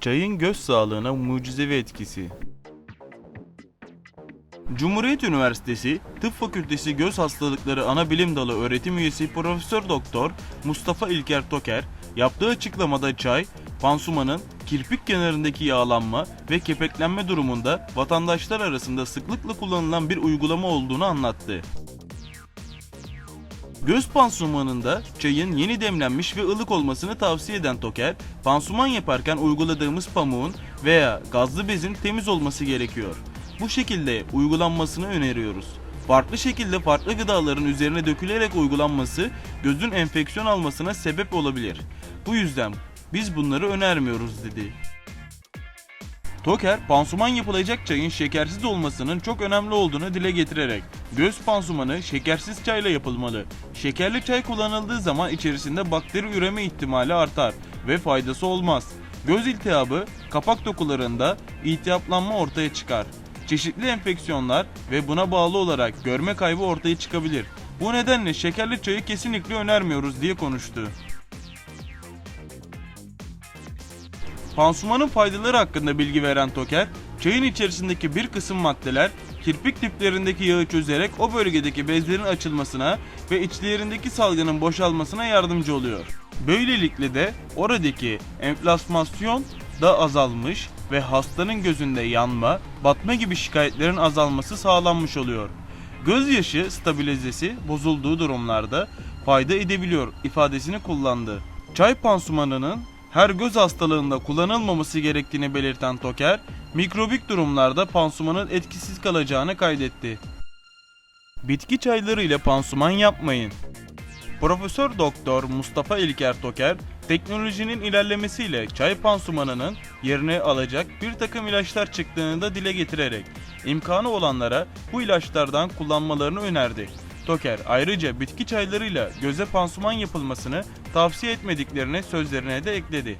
Çayın göz sağlığına mucizevi etkisi. Cumhuriyet Üniversitesi Tıp Fakültesi Göz Hastalıkları Ana Bilim Dalı öğretim üyesi Profesör Doktor Mustafa İlker Toker yaptığı açıklamada çay, pansumanın kirpik kenarındaki yağlanma ve kepeklenme durumunda vatandaşlar arasında sıklıkla kullanılan bir uygulama olduğunu anlattı. Göz pansumanında çayın yeni demlenmiş ve ılık olmasını tavsiye eden Toker, pansuman yaparken uyguladığımız pamuğun veya gazlı bezin temiz olması gerekiyor. Bu şekilde uygulanmasını öneriyoruz. Farklı şekilde farklı gıdaların üzerine dökülerek uygulanması gözün enfeksiyon almasına sebep olabilir. Bu yüzden biz bunları önermiyoruz dedi. Toker, pansuman yapılacak çayın şekersiz olmasının çok önemli olduğunu dile getirerek, göz pansumanı şekersiz çayla yapılmalı. Şekerli çay kullanıldığı zaman içerisinde bakteri üreme ihtimali artar ve faydası olmaz. Göz iltihabı, kapak dokularında iltihaplanma ortaya çıkar. Çeşitli enfeksiyonlar ve buna bağlı olarak görme kaybı ortaya çıkabilir. Bu nedenle şekerli çayı kesinlikle önermiyoruz diye konuştu. Pansumanın faydaları hakkında bilgi veren Toker, çayın içerisindeki bir kısım maddeler kirpik diplerindeki yağı çözerek o bölgedeki bezlerin açılmasına ve içlerindeki salgının boşalmasına yardımcı oluyor. Böylelikle de oradaki enflasmasyon da azalmış ve hastanın gözünde yanma, batma gibi şikayetlerin azalması sağlanmış oluyor. Gözyaşı stabilizesi bozulduğu durumlarda fayda edebiliyor ifadesini kullandı. Çay pansumanının her göz hastalığında kullanılmaması gerektiğini belirten Toker, mikrobik durumlarda pansumanın etkisiz kalacağını kaydetti. Bitki çayları ile pansuman yapmayın. Profesör Doktor Mustafa İlker Toker, teknolojinin ilerlemesiyle çay pansumanının yerini alacak bir takım ilaçlar çıktığını da dile getirerek imkanı olanlara bu ilaçlardan kullanmalarını önerdi. Toker ayrıca bitki çaylarıyla göze pansuman yapılmasını tavsiye etmediklerini sözlerine de ekledi.